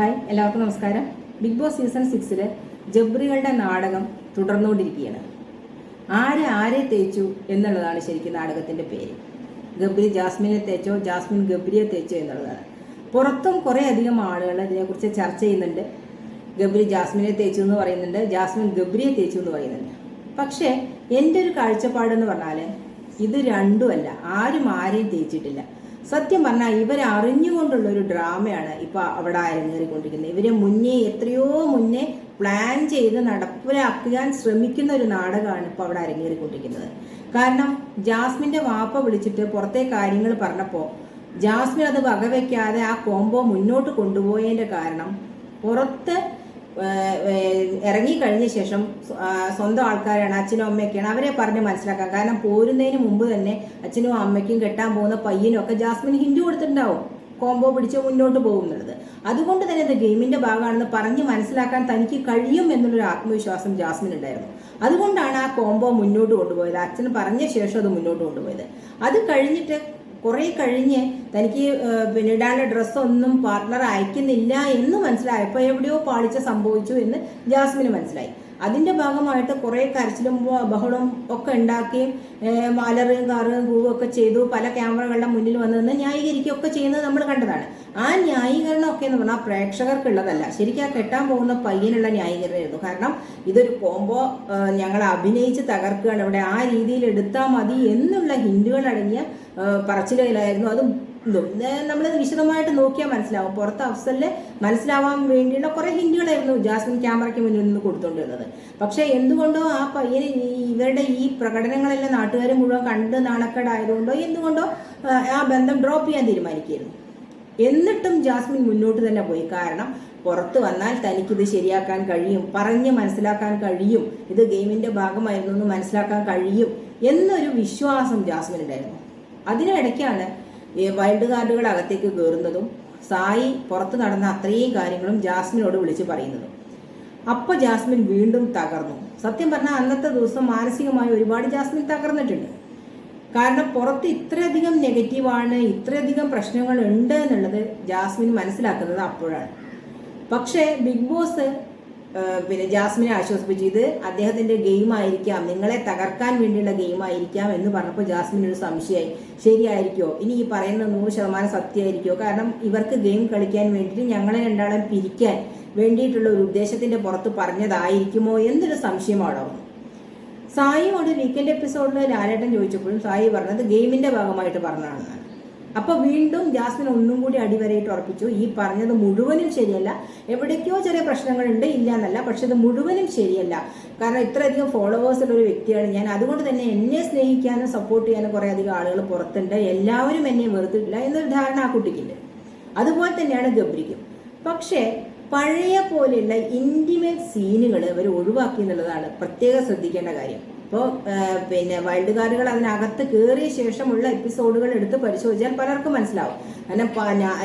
Hi എല്ലാവർക്കും നമസ്കാരം. Big boss season സിക്സിൽ ജബ്രികളുടെ നാടകം തുടർന്നുകൊണ്ടിരിക്കുകയാണ്. ആരെ ആരെ തേച്ചു എന്നുള്ളതാണ് ശരിക്കും നാടകത്തിന്റെ പേര്. ഗബ്രി ജാസ്മിനെ തേച്ചോ ജാസ്മിൻ ഗബ്രിയെ തേച്ചോ എന്നുള്ളതാണ്. പുറത്തും കുറേ അധികം ആളുകൾ ഇതിനെക്കുറിച്ച് ചർച്ച ചെയ്യുന്നുണ്ട്. ഗബ്രി ജാസ്മിനെ തേച്ചു എന്ന് പറയുന്നുണ്ട് ജാസ്മിൻ ഗബ്രിയെ തേച്ചു എന്ന് പറയുന്നുണ്ട്. പക്ഷേ എന്റെ ഒരു കാഴ്ചപ്പാടെന്ന് പറഞ്ഞാൽ ഇത് രണ്ടുമല്ല ആരും ആരെയും തേച്ചിട്ടില്ല. സത്യം പറഞ്ഞാൽ ഇവരെ അറിഞ്ഞുകൊണ്ടുള്ള ഒരു ഡ്രാമയാണ് ഇപ്പോൾ അവിടെ അരങ്ങേറിക്കൊണ്ടിരിക്കുന്നത്. ഇവരെ മുന്നേ എത്രയോ മുന്നേ പ്ലാൻ ചെയ്ത് നടപ്പിലാക്കാൻ ശ്രമിക്കുന്ന ഒരു നാടകമാണ് ഇപ്പോൾ അവിടെ അരങ്ങേറിക്കൊണ്ടിരിക്കുന്നത്. കാരണം ജാസ്മിന്റെ വാപ്പ വിളിച്ചിട്ട് പുറത്തെ കാര്യങ്ങൾ പറഞ്ഞപ്പോൾ ജാസ്മിൻ അത് വകവെക്കാതെ ആ കോംബോ മുന്നോട്ട് കൊണ്ടുപോയതിന്റെ കാരണം പുറത്ത് ഇറങ്ങി കഴിഞ്ഞ ശേഷം സ്വന്തം ആൾക്കാരാണ് അച്ഛനും അമ്മയൊക്കെയാണ് അവരെ പറഞ്ഞ് മനസ്സിലാക്കാം കാരണം പോരുന്നതിന് മുമ്പ് തന്നെ അച്ഛനും അമ്മയ്ക്കും കെട്ടാൻ പോകുന്ന പയ്യനും ഒക്കെ ജാസ്മിന് ഹിന്ദു കൊടുത്തിട്ടുണ്ടാവും. കോംബോ പിടിച്ച് മുന്നോട്ട് പോകുന്നുള്ളത് അതുകൊണ്ട് തന്നെ ഇത് ഗെയിമിന്റെ ഭാഗമാണെന്ന് പറഞ്ഞ് മനസ്സിലാക്കാൻ തനിക്ക് കഴിയും എന്നുള്ളൊരു ആത്മവിശ്വാസം ജാസ്മിൻ ഉണ്ടായിരുന്നു അതുകൊണ്ടാണ് ആ കോംബോ മുന്നോട്ട് കൊണ്ടുപോയത്. അച്ഛൻ പറഞ്ഞ ശേഷം അത് മുന്നോട്ട് കൊണ്ടുപോയത്. അത് കഴിഞ്ഞിട്ട് കുറെ കഴിഞ്ഞ് തനിക്ക് പിന്നെ ഇടാനുള്ള ഡ്രസ്സൊന്നും പാർട്ട്ണർ അയക്കുന്നില്ല എന്ന് മനസ്സിലായപ്പോൾ എവിടെയോ പാളിച്ച സംഭവിച്ചു എന്ന് ജാസ്മിന് മനസ്സിലായി. അതിന്റെ ഭാഗമായിട്ട് കുറേ കരച്ചിലും ബഹളവും ഒക്കെ ഉണ്ടാക്കുകയും മാലറും കാറും പൂവും ഒക്കെ ചെയ്തു. പല ക്യാമറകളുടെ മുന്നിൽ വന്നതെന്ന് ന്യായീകരിക്കുകയൊക്കെ ചെയ്യുന്നത് നമ്മൾ കണ്ടതാണ്. ആ ന്യായീകരണം ഒക്കെ എന്ന് പറഞ്ഞാൽ പ്രേക്ഷകർക്കുള്ളതല്ല. ശരിക്കും ആ കെട്ടാൻ പോകുന്ന പയ്യനുള്ള ന്യായീകരണമായിരുന്നു. കാരണം ഇതൊരു കോംബോ ഞങ്ങൾ അഭിനയിച്ച് തകർക്കുകയാണ്. ഇവിടെ ആ രീതിയിൽ എടുത്താൽ മതി എന്നുള്ള ഹിന്ദുകൾ അടങ്ങിയ പറച്ചിലുകളായിരുന്നു അതും നമ്മൾ വിശദമായിട്ട് നോക്കിയാൽ മനസ്സിലാവും. പുറത്ത് അഫ്സലിന് മനസ്സിലാവാൻ വേണ്ടിയുള്ള കുറേ ഹിന്ദികളായിരുന്നു ജാസ്മിൻ ക്യാമറയ്ക്ക് മുന്നിൽ നിന്ന് കൊടുത്തുകൊണ്ടിരുന്നത് പക്ഷേ എന്തുകൊണ്ടോ ആ പയ്യന് ഇവരുടെ ഈ പ്രകടനങ്ങളെല്ലാം നാട്ടുകാർ മുഴുവൻ കണ്ട് നാണക്കേടായതുകൊണ്ടോ എന്തുകൊണ്ടോ ആ ബന്ധം ഡ്രോപ്പ് ചെയ്യാൻ തീരുമാനിക്കുകയായിരുന്നു. എന്നിട്ടും ജാസ്മിൻ മുന്നോട്ട് തന്നെ പോയി. കാരണം പുറത്ത് വന്നാൽ തനിക്കിത് ശരിയാക്കാൻ കഴിയും പറഞ്ഞ് മനസ്സിലാക്കാൻ കഴിയും. ഇത് ഗെയിമിന്റെ ഭാഗമായിരുന്നു എന്ന് മനസ്സിലാക്കാൻ കഴിയും എന്നൊരു വിശ്വാസം ജാസ്മിൻ ഉണ്ടായിരുന്നു അതിനിടയ്ക്കാണ് വൈൽഡ് കാർഡുകൾ അകത്തേക്ക് കയറുന്നതും സായി പുറത്ത് നടന്ന അത്രയും കാര്യങ്ങളും ജാസ്മിനോട് വിളിച്ച് പറയുന്നതും. അപ്പോൾ ജാസ്മിൻ വീണ്ടും തകർന്നു. സത്യം പറഞ്ഞാൽ അന്നത്തെ ദിവസം മാനസികമായി ഒരുപാട് ജാസ്മിൻ തകർന്നിട്ടുണ്ട്. കാരണം പുറത്ത് ഇത്രയധികം നെഗറ്റീവാണ് ഇത്രയധികം പ്രശ്നങ്ങൾ ഉണ്ട് എന്നുള്ളത് ജാസ്മിൻ മനസ്സിലാക്കുന്നത് അപ്പോഴാണ്. പക്ഷേ ബിഗ് ബോസ് പിന്നെ ജാസ്മിനെ ആശ്വസിപ്പിച്ചു. ഇത് അദ്ദേഹത്തിന്റെ ഗെയിം ആയിരിക്കാം നിങ്ങളെ തകർക്കാൻ വേണ്ടിയുള്ള ഗെയിം ആയിരിക്കാം എന്ന് പറഞ്ഞപ്പോൾ ജാസ്മിൻ ഒരു സംശയമായി. ശരിയായിരിക്കോ? ഇനി ഈ പറയുന്ന നൂറ് ശതമാനം സത്യമായിരിക്കോ? കാരണം ഇവർക്ക് ഗെയിം കളിക്കാൻ വേണ്ടിയിട്ട് ഞങ്ങളെ രണ്ടാളെ പിരിക്കാൻ വേണ്ടിയിട്ടുള്ള ഒരു ഉദ്ദേശത്തിന്റെ പുറത്ത് പറഞ്ഞതായിരിക്കുമോ എന്നൊരു സംശയമാണോ? സായിയോട് വീക്കെൻഡ് എപ്പിസോഡിൽ ലാലേട്ടൻ ചോദിച്ചപ്പോഴും സായി പറഞ്ഞത് ഗെയിമിന്റെ ഭാഗമായിട്ട് പറഞ്ഞതാണ് അപ്പോൾ വീണ്ടും ജാസ്മിൻ ഒന്നും കൂടി അടിവരയിട്ട് ഉറപ്പിച്ചു ഈ പറഞ്ഞത് മുഴുവനും ശരിയല്ല. എവിടേക്കോ ചെറിയ പ്രശ്നങ്ങളുണ്ട് ഇല്ല എന്നല്ല പക്ഷെ ഇത് മുഴുവനും ശരിയല്ല. കാരണം ഇത്രയധികം ഫോളോവേഴ്സ് ഉള്ള ഒരു വ്യക്തിയാണ് ഞാൻ. അതുകൊണ്ട് തന്നെ എന്നെ സ്നേഹിക്കാനും സപ്പോർട്ട് ചെയ്യാനും കുറെ അധികം ആളുകൾ പുറത്തുണ്ട്. എല്ലാവരും എന്നെ വെറുത്തിട്ടില്ല എന്നൊരു ധാരണ ആ കുട്ടിക്കുണ്ട് അതുപോലെ തന്നെയാണ് ഗബ്രിക്കും. പക്ഷേ പഴയ പോലെയുള്ള ഇന്റിമേറ്റ് സീനുകൾ അവർ ഒഴിവാക്കി എന്നുള്ളതാണ് പ്രത്യേകം ശ്രദ്ധിക്കേണ്ട കാര്യം. ഇപ്പോൾ പിന്നെ വൈൽഡ് കാർഡുകൾ അതിനകത്ത് കയറിയ ശേഷമുള്ള എപ്പിസോഡുകൾ എടുത്ത് പരിശോധിച്ചാൽ പലർക്കും മനസ്സിലാവും. കാരണം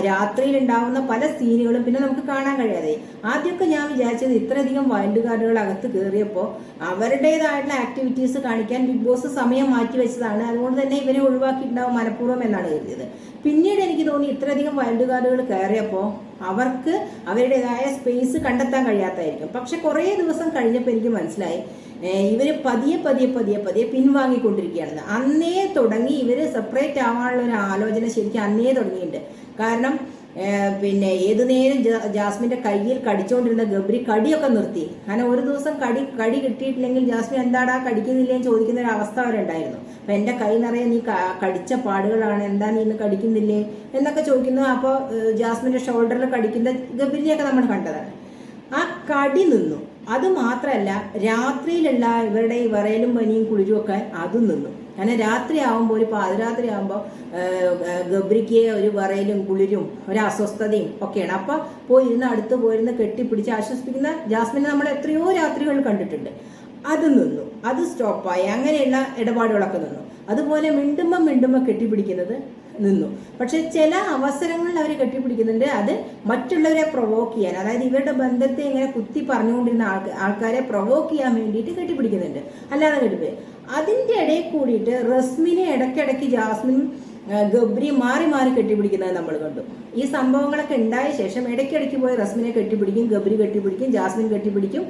രാത്രിയിൽ ഉണ്ടാവുന്ന പല സീനുകളും പിന്നെ നമുക്ക് കാണാൻ കഴിയാതെ. ആദ്യമൊക്കെ ഞാൻ വിചാരിച്ചത് ഇത്രയധികം വൈൽഡ് കാർഡുകൾ അകത്ത് കയറിയപ്പോൾ അവരുടേതായിട്ടുള്ള ആക്ടിവിറ്റീസ് കാണിക്കാൻ ബിഗ് ബോസ് സമയം മാറ്റി വെച്ചതാണ്. അതുകൊണ്ട് തന്നെ ഇവരെ ഒഴിവാക്കിയിട്ടുണ്ടാവും മനഃപൂർവം എന്നാണ് കരുതിയത്. പിന്നീട് എനിക്ക് തോന്നി ഇത്രയധികം വൈൽഡ് കാർഡുകൾ കയറിയപ്പോൾ അവർക്ക് അവരുടേതായ സ്പേസ് കണ്ടെത്താൻ കഴിയാത്തായിരിക്കും പക്ഷെ കുറേ ദിവസം കഴിഞ്ഞപ്പോൾ എനിക്ക് മനസ്സിലായി ഇവർ പതിയെ പതിയെ പതിയെ പതിയെ പിൻവാങ്ങിക്കൊണ്ടിരിക്കുകയാണ് അന്നേ തുടങ്ങി ഇവർ സെപ്പറേറ്റ് ആവാനുള്ള ഒരു ആലോചന ശരിക്കും അന്നേ തുടങ്ങിയിട്ടുണ്ട്. കാരണം പിന്നെ ഏതു നേരം ജാസ്മിന്റെ കയ്യിൽ കടിച്ചുകൊണ്ടിരുന്ന ഗബ്രി കടിയൊക്കെ നിർത്തി. അങ്ങനെ ഒരു ദിവസം കടി കടി കിട്ടിയിട്ടില്ലെങ്കിൽ ജാസ്മിൻ എന്താടാ കടിക്കുന്നില്ലേന്ന് ചോദിക്കുന്ന ഒരു അവസ്ഥ വരെ ഉണ്ടായിരുന്നു. അപ്പൊ എന്റെ കൈ നിറയെ നീ കടിച്ച പാടുകളാണ് എന്താ നീ ഇന്ന് കടിക്കുന്നില്ലേ എന്നൊക്കെ ചോദിക്കുന്നു. അപ്പോൾ ജാസ്മിന്റെ ഷോൾഡറിൽ കടിക്കുന്ന ഗബ്രിനെയൊക്കെ നമ്മൾ കണ്ടതാണ്. ആ കടി നിന്നു. അത് മാത്രല്ല രാത്രിയിലുള്ള ഇവരുടെ ഈ വറയലും പനിയും കുളിരും ഒക്കെ അതും നിന്നു. കാരണം രാത്രി ആവുമ്പോൾ ഒരു പാതിരാത്രി ആവുമ്പോൾ ഗബ്രിക്ക് ഒരു വരയിലും കുളിരും ഒരു അസ്വസ്ഥതയും ഒക്കെയാണ്. അപ്പൊ പോയിരുന്ന് അടുത്ത് പോയിരുന്ന് കെട്ടിപ്പിടിച്ച് ആശ്വസിപ്പിക്കുന്ന ജാസ്മിനെ നമ്മൾ എത്രയോ രാത്രികൾ കണ്ടിട്ടുണ്ട്. അത് നിന്നു. അത് സ്റ്റോപ്പായി. അങ്ങനെയുള്ള ഇടപാടുകളൊക്കെ നിന്നു. അതുപോലെ മിണ്ടുമ്പോൾ മിണ്ടുമ്പോൾ കെട്ടിപ്പിടിക്കുന്നത് നിന്നു. പക്ഷെ ചില അവസരങ്ങളിൽ അവർ കെട്ടിപ്പിടിക്കുന്നുണ്ട്. അത് മറ്റുള്ളവരെ പ്രൊവോക്ക് ചെയ്യാൻ. അതായത് ഇവരുടെ ബന്ധത്തെ ഇങ്ങനെ കുത്തി പറഞ്ഞുകൊണ്ടിരുന്ന ആൾക്ക് ആൾക്കാരെ പ്രൊവോക്ക് ചെയ്യാൻ വേണ്ടിയിട്ട് കെട്ടിപ്പിടിക്കുന്നുണ്ട്. അല്ലാതെ കെട്ടിപ്പ് അതിന്റെ ഇടയിൽ കൂടിയിട്ട് റസ്മിനെ ഇടയ്ക്കിടയ്ക്ക് ജാസ്മിൻ ഗബ്രി മാറി മാറി കെട്ടിപ്പിടിക്കുന്നത് നമ്മൾ കണ്ടു. ഈ സംഭവങ്ങളൊക്കെ ഉണ്ടായ ശേഷം ഇടയ്ക്കിടയ്ക്ക് പോയി റസ്മിനെ കെട്ടിപ്പിടിക്കും ഗബ്രി കെട്ടിപ്പിടിക്കും ജാസ്മിൻ കെട്ടിപ്പിടിക്കും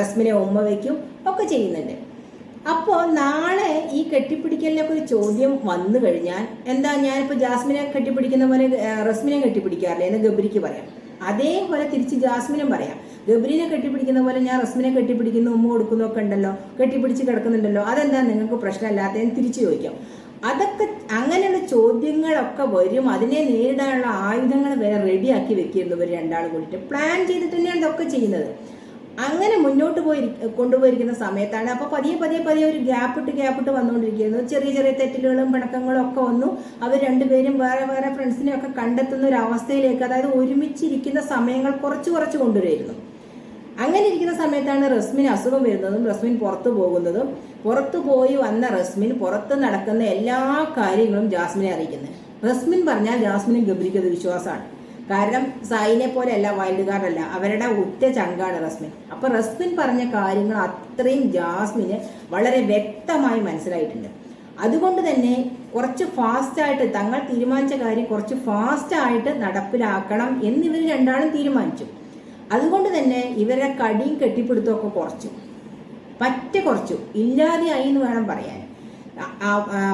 റസ്മിനെ ഉമ്മ വയ്ക്കും ഒക്കെ ചെയ്യുന്നുണ്ട്. അപ്പോൾ നാളെ കെട്ടിപ്പിടിക്കലിനൊക്കെ ഒരു ചോദ്യം വന്നു കഴിഞ്ഞാൽ എന്താ ഞാനിപ്പോൾ ജാസ്മിനെ കെട്ടിപ്പിടിക്കുന്ന പോലെ റസ്മിനെ കെട്ടിപ്പിടിക്കാറില്ല എന്ന് ഗബ്രിക്ക് പറയാം. അതേപോലെ തിരിച്ച് ജാസ്മിനും പറയാം. ഗബ്രീനെ കെട്ടിപ്പിടിക്കുന്ന പോലെ ഞാൻ റസ്മിനെ കെട്ടിപ്പിടിക്കുന്നു ഉമ്മ കൊടുക്കുന്നു ഒക്കെ ഉണ്ടല്ലോ കെട്ടിപ്പിടിച്ച് കിടക്കുന്നുണ്ടല്ലോ അതെന്താ നിങ്ങൾക്ക് പ്രശ്നമില്ലാത്തതെന്ന് തിരിച്ചു ചോദിക്കാം. അതൊക്കെ അങ്ങനെയുള്ള ചോദ്യങ്ങളൊക്കെ വരും. അതിനെ നേരിടാനുള്ള ആയുധങ്ങൾ വരെ റെഡിയാക്കി വെക്കുന്നു ഇവർ രണ്ടാളും കൂടിയിട്ട്. പ്ലാൻ ചെയ്തിട്ട് തന്നെയാണ് ഇതൊക്കെ ചെയ്യുന്നത്. അങ്ങനെ മുന്നോട്ട് പോയി കൊണ്ടുപോയിരിക്കുന്ന സമയത്താണ്. അപ്പോൾ പതിയെ പതിയെ പതിയെ ഒരു ഗ്യാപ്പിട്ട് ഗ്യാപ്പിട്ട് വന്നുകൊണ്ടിരിക്കുന്നു. ചെറിയ ചെറിയ തെറ്റുകളും പിണക്കങ്ങളും ഒക്കെ വന്നു. അവർ രണ്ടുപേരും വേറെ വേറെ ഫ്രണ്ട്സിനെ ഒക്കെ കണ്ടെത്തുന്ന ഒരു അവസ്ഥയിലേക്ക് അതായത് ഒരുമിച്ചിരിക്കുന്ന സമയങ്ങൾ കുറച്ച് കുറച്ച് കൊണ്ടുവരുമായിരുന്നു. അങ്ങനെ ഇരിക്കുന്ന സമയത്താണ് റസ്മിൻ അസുഖം വരുന്നതും റസ്മിൻ പുറത്തു പോകുന്നതും. പുറത്തു പോയി വന്ന റസ്മിൻ പുറത്ത് നടക്കുന്ന എല്ലാ കാര്യങ്ങളും ജാസ്മിനെ അറിയിക്കുന്നത്. റസ്മിൻ പറഞ്ഞാൽ ജാസ്മിനും ഗബരിക്കുന്ന വിശ്വാസമാണ് കാരണം സായിനെ പോലെയല്ല വൈൽഡ് കാർഡ് അല്ല അവരുടെ ഉറ്റ ചങ്കാണ് റസ്മിൻ. അപ്പൊ റസ്മിൻ പറഞ്ഞ കാര്യങ്ങൾ അത്രയും ജാസ്മിന് വളരെ വ്യക്തമായി മനസ്സിലായിട്ടുണ്ട്. അതുകൊണ്ട് തന്നെ കുറച്ച് ഫാസ്റ്റായിട്ട് തങ്ങൾ തീരുമാനിച്ച കാര്യം കുറച്ച് ഫാസ്റ്റായിട്ട് നടപ്പിലാക്കണം എന്ന് ഇവർ രണ്ടാളും തീരുമാനിച്ചു. അതുകൊണ്ട് തന്നെ ഇവരുടെ കടിയും കെട്ടിപ്പിടുത്തമൊക്കെ കുറച്ചു. പറ്റ കുറച്ചു. ഇല്ലാതെയായി എന്ന് വേണം പറയാൻ.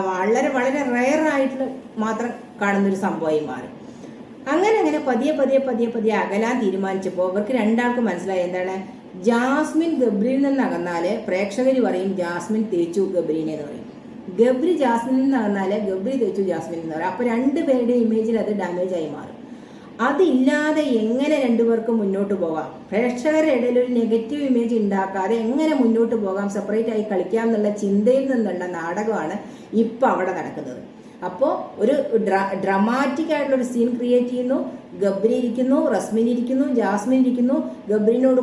വളരെ വളരെ റയറായിട്ട് മാത്രം കാണുന്നൊരു സംഭവമായി മാറി. അങ്ങനെ അങ്ങനെ പതിയെ പതിയെ പതിയെ പതിയെ അകലാൻ തീരുമാനിച്ചപ്പോൾ അവർക്ക് രണ്ടാൾക്കും മനസ്സിലായി എന്താണ്? ജാസ്മിൻ ഗബ്രിയിൽ നിന്ന് അകന്നാൽ പ്രേക്ഷകർ പറയും ജാസ്മിൻ തേച്ചു ഗബ്രീനെ എന്ന് പറയും. ഗബ്രി ജാസ്മിൻ നിന്ന് അകന്നാൽ ഗബ്രി തേച്ചു ജാസ്മിൻ എന്ന് പറയും. അപ്പൊ രണ്ടുപേരുടെ ഇമേജിൽ അത് ഡാമേജ് ആയി മാറും. അതില്ലാതെ എങ്ങനെ രണ്ടുപേർക്കും മുന്നോട്ട് പോകാം? പ്രേക്ഷകരുടെ ഇടയിൽ ഒരു നെഗറ്റീവ് ഇമേജ് ഉണ്ടാക്കാതെ എങ്ങനെ മുന്നോട്ട് പോകാം? സെപ്പറേറ്റ് ആയി കളിക്കാം എന്നുള്ള ചിന്തയിൽ നിന്നുള്ള നാടകമാണ് ഇപ്പൊ അവിടെ നടക്കുന്നത്. അപ്പോൾ ഒരു ഡ്രമാറ്റിക് ആയിട്ടുള്ള ഒരു സീൻ ക്രിയേറ്റ് ചെയ്യുന്നു. ഗബ്രി ഇരിക്കുന്നു റസ്മിൻ ഇരിക്കുന്നു ജാസ്മിൻ ഇരിക്കുന്നു. ഗബ്രിനോട്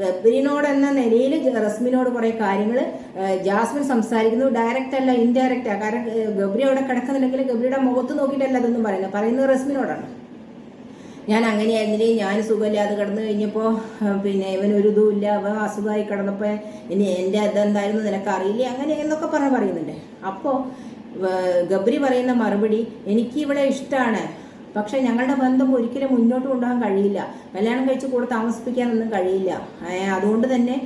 ഗബ്രിനോട് എന്ന നിലയിൽ റസ്മിനോട് കുറേ കാര്യങ്ങൾ ജാസ്മിൻ സംസാരിക്കുന്നു. ഡയറക്റ്റ് അല്ല ഇൻഡയറക്റ്റ് കാരണം ഗബ്രി അവിടെ കിടക്കുന്നില്ലെങ്കിൽ ഗബ്രിയുടെ മുഖത്ത് നോക്കിയിട്ടല്ല അതൊന്നും പറയുന്നത്. പറയുന്നത് റസ്മിനോടാണ്. ഞാൻ അങ്ങനെയായിരുന്നില്ലേ? ഞാൻ സുഖമില്ലാതെ കിടന്നു കഴിഞ്ഞപ്പോൾ പിന്നെ ഇവൻ ഒരു ഇതുമില്ല അവൻ അസുഖമായി കിടന്നപ്പോൾ ഇനി എന്റെ അതെന്തായിരുന്നു നിനക്ക് അറിയില്ല അങ്ങനെ എന്നൊക്കെ പറഞ്ഞ് പറയുന്നുണ്ട്. അപ്പോൾ ഗബ്രി പറയുന്ന മറുപടി എനിക്ക് ഇവിടെ ഇഷ്ടമാണ് പക്ഷെ ഞങ്ങളുടെ ബന്ധം ഒരിക്കലും മുന്നോട്ട് കൊണ്ടുപോകാൻ കഴിയില്ല. കല്യാണം കഴിച്ച് കൂടെ താമസിപ്പിക്കാനൊന്നും കഴിയില്ല. അതുകൊണ്ട് തന്നെ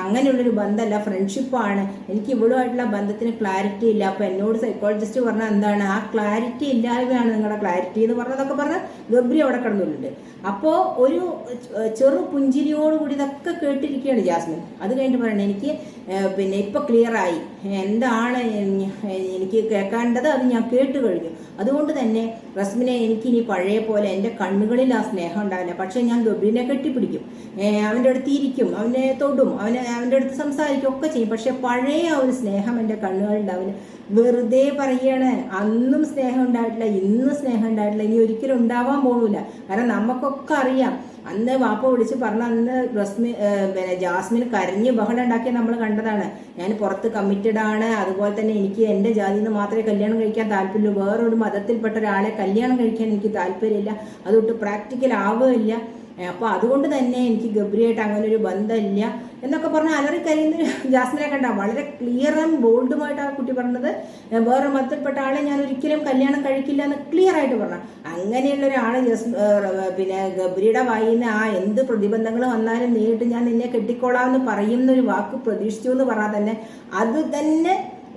അങ്ങനെയുള്ളൊരു ബന്ധമല്ല ഫ്രണ്ട്ഷിപ്പാണ് എനിക്ക് ഇവളുമായിട്ടുള്ള ബന്ധത്തിന് ക്ലാരിറ്റി ഇല്ല. അപ്പോൾ എന്നോട് സൈക്കോളജിസ്റ്റ് പറഞ്ഞാൽ എന്താണ്? ആ ക്ലാരിറ്റി ഇല്ലായ്മയാണ് നിങ്ങളുടെ ക്ലാരിറ്റി എന്ന് പറഞ്ഞതൊക്കെ പറഞ്ഞ് ഗബ്രി അവിടെ കിടന്നുണ്ട് അപ്പോൾ ഒരു ചെറു പുഞ്ചിരിയോടുകൂടി ഇതൊക്കെ കേട്ടിരിക്കുകയാണ് ജാസ്മിൻ. അത് കഴിഞ്ഞിട്ട് പറയണേ എനിക്ക് പിന്നെ പിന്നെ ഇപ്പം ക്ലിയറായി എന്താണ് എനിക്ക് കേൾക്കേണ്ടത് അത് ഞാൻ കേട്ട് കഴിഞ്ഞു. അതുകൊണ്ട് തന്നെ റസ്മിനെ എനിക്ക് ഇനി പഴയ പോലെ എന്റെ കണ്ണുകളിൽ ആ സ്നേഹം ഉണ്ടാവില്ല. പക്ഷേ ഞാൻ ഗബ്രീനെ കെട്ടിപ്പിടിക്കും. അവന്റെ അടുത്ത് ഇരിക്കും. അവനെ തൊടും. അവനെ അവന്റെ അടുത്ത് സംസാരിക്കുകയൊക്കെ ചെയ്യും. പക്ഷെ പഴയ ആ ഒരു സ്നേഹം എന്റെ കണ്ണുകളിൽ ഉണ്ടാവില്ല വെറുതെ പറയാണ് അന്നും സ്നേഹം ഉണ്ടായിട്ടില്ല ഇന്നും സ്നേഹം ഉണ്ടായിട്ടില്ല ഇനി ഒരിക്കലും ഉണ്ടാവാൻ പോകില്ല കാരണം നമുക്കൊക്കെ അറിയാം. അന്ന് വാപ്പ വിളിച്ച് പറഞ്ഞ അന്ന് റസ്മി പിന്നെ ജാസ്മിൻ കരഞ്ഞ് ബഹളം ഉണ്ടാക്കിയ നമ്മൾ കണ്ടതാണ്. ഞാൻ പുറത്ത് കമ്മിറ്റഡ് ആണ്. അതുപോലെ തന്നെ എനിക്ക് എന്റെ ജാതിയിൽ നിന്ന് മാത്രമേ കല്യാണം കഴിക്കാൻ താല്പര്യമുള്ളൂ. വേറൊരു മതത്തിൽപ്പെട്ട ഒരാളെ കല്യാണം കഴിക്കാൻ എനിക്ക് താല്പര്യമില്ല. അതൊട്ട് പ്രാക്ടിക്കൽ ആവുകയില്ല. അപ്പോൾ അതുകൊണ്ട് തന്നെ എനിക്ക് ഗബ്രിയായിട്ട് അങ്ങനെ ഒരു ബന്ധമില്ല. എന്നൊക്കെ പറഞ്ഞ് അലറി കരയുന്ന ജാസ്മിനെ കണ്ട വളരെ ക്ലിയറും ബോൾഡുമായിട്ട് ആ കുട്ടി പറഞ്ഞത്. "ഏ, വേറെ മതത്തിൽപ്പെട്ട ആളെ ഞാൻ ഒരിക്കലും കല്യാണം കഴിക്കില്ല എന്ന് ക്ലിയർ ആയിട്ട് പറഞ്ഞു. അങ്ങനെയുള്ള ഒരാൾ പിന്നെ ഗബ്രിയുടെ വായിന്ന് ആ എന്ത് പ്രതിബന്ധങ്ങൾ വന്നാലും നേരിട്ട് ഞാൻ നിന്നെ കെട്ടിക്കോളാം എന്ന് പറയുന്ന ഒരു വാക്ക് പ്രതീക്ഷിച്ചു എന്ന് പറഞ്ഞാൽ തന്നെ അത് തന്നെ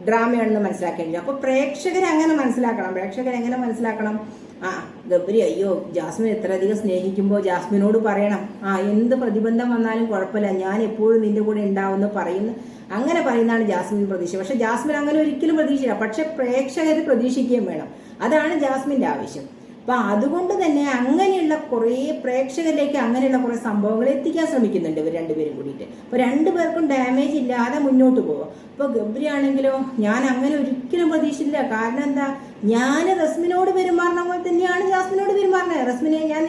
ഡ്രാമയാണെന്ന് മനസ്സിലാക്കേണ്ടി അപ്പോൾ പ്രേക്ഷകരെ അങ്ങനെ മനസ്സിലാക്കണം. പ്രേക്ഷകരെ എങ്ങനെ മനസ്സിലാക്കണം? ആ ഗബ്രി അയ്യോ ജാസ്മിൻ എത്രയധികം സ്നേഹിക്കുമ്പോൾ ജാസ്മിനോട് പറയണം. ആ എന്ത് പ്രതിബന്ധം വന്നാലും കുഴപ്പമില്ല. ഞാൻ എപ്പോഴും നിന്റെ കൂടെ ഉണ്ടാവുമെന്ന് പറയുന്ന അങ്ങനെ പറയുന്നതാണ് ജാസ്മിൻ പ്രതീക്ഷ. പക്ഷെ ജാസ്മിൻ അങ്ങനെ ഒരിക്കലും പ്രതീക്ഷിച്ചില്ല. പക്ഷെ പ്രേക്ഷകർ പ്രതീക്ഷിക്കുകയും വേണം. അതാണ് ജാസ്മിന്റെ ആവശ്യം. അപ്പൊ അതുകൊണ്ട് തന്നെ അങ്ങനെയുള്ള കുറേ പ്രേക്ഷകരിലേക്ക് അങ്ങനെയുള്ള കുറേ സംഭവങ്ങൾ എത്തിക്കാൻ ശ്രമിക്കുന്നുണ്ട് ഇവർ രണ്ടുപേരും കൂടിയിട്ട്. അപ്പൊ രണ്ടുപേർക്കും ഡാമേജ് ഇല്ലാതെ മുന്നോട്ട് പോകും അപ്പൊ ഗബ്രി ആണെങ്കിലോ ഞാൻ അങ്ങനെ ഒരിക്കലും പ്രതീക്ഷിച്ചില്ല. കാരണം എന്താ? ഞാൻ റസ്മിനോട് പെരുമാറുന്ന പോലെ തന്നെയാണ് ജാസ്മിനോട് പെരുമാറുന്നത് റസ്മിനെ ഞാൻ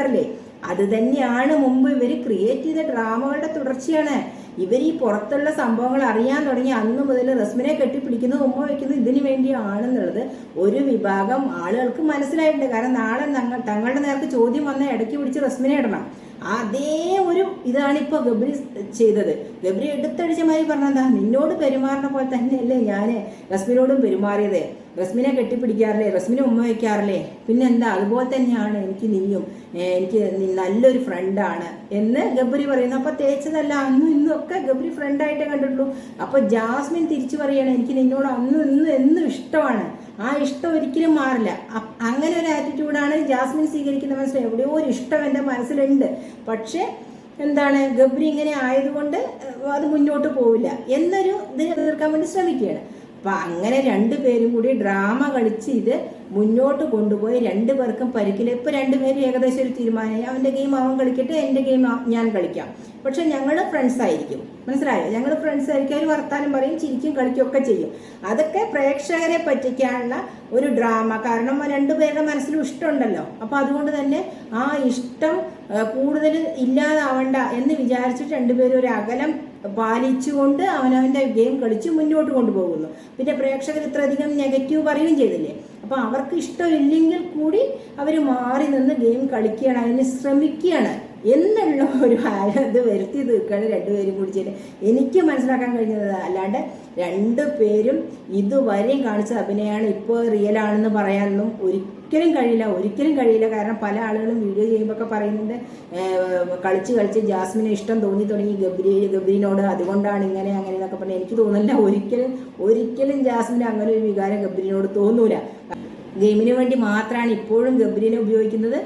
കെട്ടിപ്പിടിക്കാറില്ലേ അത് തന്നെയാണ് മുമ്പ് ഇവർ ക്രിയേറ്റ് ചെയ്ത ഡ്രാമകളുടെ തുടർച്ചയാണ്. ഇവർ ഈ പുറത്തുള്ള സംഭവങ്ങൾ അറിയാൻ തുടങ്ങി അന്ന് മുതൽ റസ്മിനെ കെട്ടിപ്പിടിക്കുന്നു ഉമ്മ വയ്ക്കുന്നത് ഇതിനു വേണ്ടിയാണെന്നുള്ളത് ഒരു വിഭാഗം ആളുകൾക്ക് മനസ്സിലായിട്ടുണ്ട്. കാരണം നാളെ തങ്ങളുടെ നേർക്ക് ചോദ്യം വന്ന ഇടയ്ക്ക് പിടിച്ച് റസ്മിനെ ഇടണം. അതേ ഒരു ഇതാണ് ഇപ്പൊ ഗബ്രി ചെയ്തത്. ഗബ്രി എടുത്തടിച്ച മാതിരി പറഞ്ഞതാ നിന്നോട് പെരുമാറുന്ന പോലെ തന്നെയല്ലേ ഞാൻ റസ്മിനോടും പെരുമാറിയത്. റസ്മിനെ കെട്ടിപ്പിടിക്കാറില്ലേ റസ്മിനെ ഉമ്മ വയ്ക്കാറില്ലേ? പിന്നെന്താ അതുപോലെ തന്നെയാണ് എനിക്ക് നീയും എനിക്ക് നല്ലൊരു ഫ്രണ്ടാണ് എന്ന് ഗബ്രി പറയുന്നു. അപ്പോൾ തേച്ചതല്ല അന്നും ഇന്നും ഒക്കെ ഗബ്രി ഫ്രണ്ടായിട്ടേ കണ്ടിട്ടുള്ളൂ. അപ്പോൾ ജാസ്മിൻ തിരിച്ചു പറയാണ് എനിക്ക് നിന്നോട് അന്നും ഇന്നും എന്നും ഇഷ്ടമാണ്. ആ ഇഷ്ടം ഒരിക്കലും മാറില്ല. അങ്ങനെ ഒരു ആറ്റിറ്റ്യൂഡാണ് ജാസ്മിൻ സ്വീകരിക്കുന്ന മനസ്സിൽ എവിടെയോ ഒരു ഇഷ്ടം എന്റെ മനസ്സിലുണ്ട്. പക്ഷേ എന്താണ് ഗബ്രി ഇങ്ങനെ ആയതുകൊണ്ട് അത് മുന്നോട്ട് പോവില്ല. എന്നൊരു ഇതിനെ തീർക്കാൻ വേണ്ടി ശ്രമിക്കുകയാണ്. അപ്പൊ അങ്ങനെ രണ്ടുപേരും കൂടി ഡ്രാമ കളിച്ച് ഇത് മുന്നോട്ട് കൊണ്ടുപോയി. രണ്ടു പേർക്കും പരിക്കില്ല ഇപ്പൊ രണ്ടുപേരും ഏകദേശം ഒരു തീരുമാനമായി. അവന്റെ ഗെയിം അവൻ കളിക്കട്ടെ എന്റെ ഗെയിം ഞാൻ കളിക്കാം. പക്ഷെ ഞങ്ങൾ ഫ്രണ്ട്സ് ആയിരിക്കും. മനസ്സിലായോ? ഞങ്ങൾ ഫ്രണ്ട്സ് ആയിരിക്കും. അവർ വർത്താനം പറയും ചിരിക്കും കളിക്കും ഒക്കെ ചെയ്യും. അതൊക്കെ പ്രേക്ഷകരെ പറ്റിക്കാനുള്ള ഒരു ഡ്രാമ കാരണം രണ്ടുപേരുടെ മനസ്സിലും ഇഷ്ടമുണ്ടല്ലോ അപ്പൊ അതുകൊണ്ട് തന്നെ ആ ഇഷ്ടം കൂടുതൽ ഇല്ലാതാവണ്ട എന്ന് വിചാരിച്ചിട്ട് രണ്ടുപേരും ഒരു അകലം പാലിച്ചുകൊണ്ട് അവനവന്റെ ഗെയിം കളിച്ച് മുന്നോട്ട് കൊണ്ടുപോകുന്നു. പിന്നെ പ്രേക്ഷകർ ഇത്രയധികം നെഗറ്റീവ് പറയുകയും ചെയ്തില്ലേ? അപ്പൊ അവർക്ക് ഇഷ്ടമില്ലെങ്കിൽ കൂടി അവർ മാറി നിന്ന് ഗെയിം കളിക്കുകയാണ് അതിന് ശ്രമിക്കുകയാണ്. എന്നുള്ള ഒരു ഇത് വരുത്തി തീർക്കുകയാണ് രണ്ടുപേരും കൂടി ചെയ്ത്. എനിക്ക് മനസ്സിലാക്കാൻ കഴിഞ്ഞത് അല്ലാണ്ട് രണ്ടു പേരും ഇതുവരെയും കാണിച്ച അഭിനയമാണ് ഇപ്പോൾ റിയൽ ആണെന്ന് പറയാനൊന്നും ഒരിക്കലും കഴിയില്ല. ഒരിക്കലും കഴിയില്ല. കാരണം പല ആളുകളും വീഡിയോ ചെയ്യുമ്പോൾ ഒക്കെ പറയുന്നുണ്ട് കളിച്ച് കളിച്ച് ജാസ്മിന് ഇഷ്ടം തോന്നി തുടങ്ങി ഗബ്രി ഗബ്രീനോട്. അതുകൊണ്ടാണ് ഇങ്ങനെ അങ്ങനെ എന്നൊക്കെ പറഞ്ഞാൽ എനിക്ക് തോന്നുന്നില്ല ഒരിക്കലും ഒരിക്കലും ജാസ്മിന് അങ്ങനെ ഒരു വികാരം ഗബ്രീനോട് തോന്നൂല. ഗെയിമിന് വേണ്ടി മാത്രമാണ് ഇപ്പോഴും ഗബ്രിനെ ഉപയോഗിക്കുന്നത്.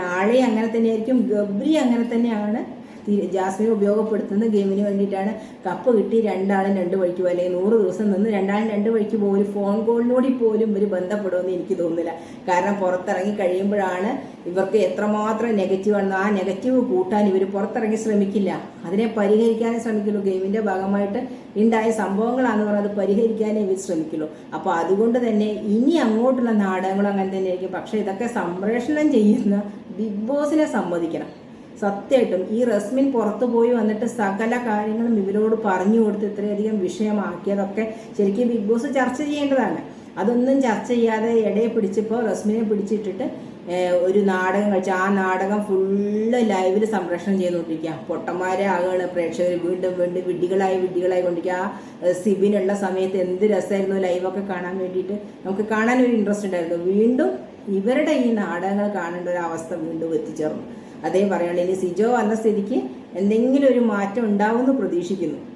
നാളെ അങ്ങനെ തന്നെയായിരിക്കും. ഗബ്രി അങ്ങനെ തന്നെയാണ് ജാസ്മിനെ ഉപയോഗപ്പെടുത്തുന്നത് ഗെയിമിന് വേണ്ടിയിട്ടാണ് കപ്പ് കിട്ടി രണ്ടാളും രണ്ട് വഴിക്ക് പോകും അല്ലെങ്കിൽ നൂറ് ദിവസം നിന്ന് രണ്ടാളും രണ്ട് വഴിക്ക് പോകും ഒരു ഫോൺ കോളിനോടി പോലും ഇവർ ബന്ധപ്പെടുമെന്ന് എനിക്ക് തോന്നുന്നില്ല. കാരണം പുറത്തിറങ്ങി കഴിയുമ്പോഴാണ് ഇവർക്ക് എത്രമാത്രം നെഗറ്റീവ് ആണെന്ന് ആ നെഗറ്റീവ് കൂട്ടാൻ ഇവർ പുറത്തിറങ്ങി ശ്രമിക്കില്ല. അതിനെ പരിഹരിക്കാനേ ശ്രമിക്കുള്ളൂ. ഗെയിമിന്റെ ഭാഗമായിട്ട് ഉണ്ടായ സംഭവങ്ങളാന്ന് പറഞ്ഞത് പരിഹരിക്കാനേ ഇവർ ശ്രമിക്കുള്ളൂ. അപ്പോൾ അതുകൊണ്ട് തന്നെ ഇനി അങ്ങോട്ടുള്ള നാടകങ്ങളും അങ്ങനെ തന്നെ ആയിരിക്കും പക്ഷേ ഇതൊക്കെ സംപ്രേഷണം ചെയ്യുന്ന ബിഗ് ബോസിനെ സമ്മതിക്കണം സത്യമായിട്ടും ഈ റസ്മിൻ പുറത്തു പോയി വന്നിട്ട് സകല കാര്യങ്ങളും ഇവരോട് പറഞ്ഞു കൊടുത്ത് ഇത്രയധികം വിഷയമാക്കിയതൊക്കെ ശരിക്കും ബിഗ് ബോസ് ചർച്ച ചെയ്യേണ്ടതാണ്. അതൊന്നും ചർച്ച ചെയ്യാതെ ഇടയെ പിടിച്ചപ്പോൾ റസ്മിനെ പിടിച്ചിട്ടിട്ട് ഒരു നാടകം കളിച്ച് ആ നാടകം ഫുള്ള് ലൈവിൽ സംപ്രേഷണം ചെയ്തുകൊണ്ടിരിക്കുക. പൊട്ടന്മാരെ ആളുകൾ പ്രേക്ഷകർ വീണ്ടും വീണ്ടും വിഡ്ഢികളായി വിഡ്ഢികളായി കൊണ്ടിരിക്കുക. ആ സിബിനുള്ള സമയത്ത് എന്ത് രസമായിരുന്നു ലൈവൊക്കെ കാണാൻ വേണ്ടിയിട്ട്. നമുക്ക് കാണാൻ ഒരു ഇൻട്രസ്റ്റ് ഉണ്ടായിരുന്നു. വീണ്ടും ഇവരുടെ ഈ നാടകങ്ങൾ കാണേണ്ട ഒരു അവസ്ഥ വീണ്ടും എത്തിച്ചേർന്നു. അതേ പറയുള്ളൂ ഇനി സിജോ വന്ന സ്ഥിതിക്ക് എന്തെങ്കിലും ഒരു മാറ്റം ഉണ്ടാവുമെന്ന് പ്രതീക്ഷിക്കുന്നു.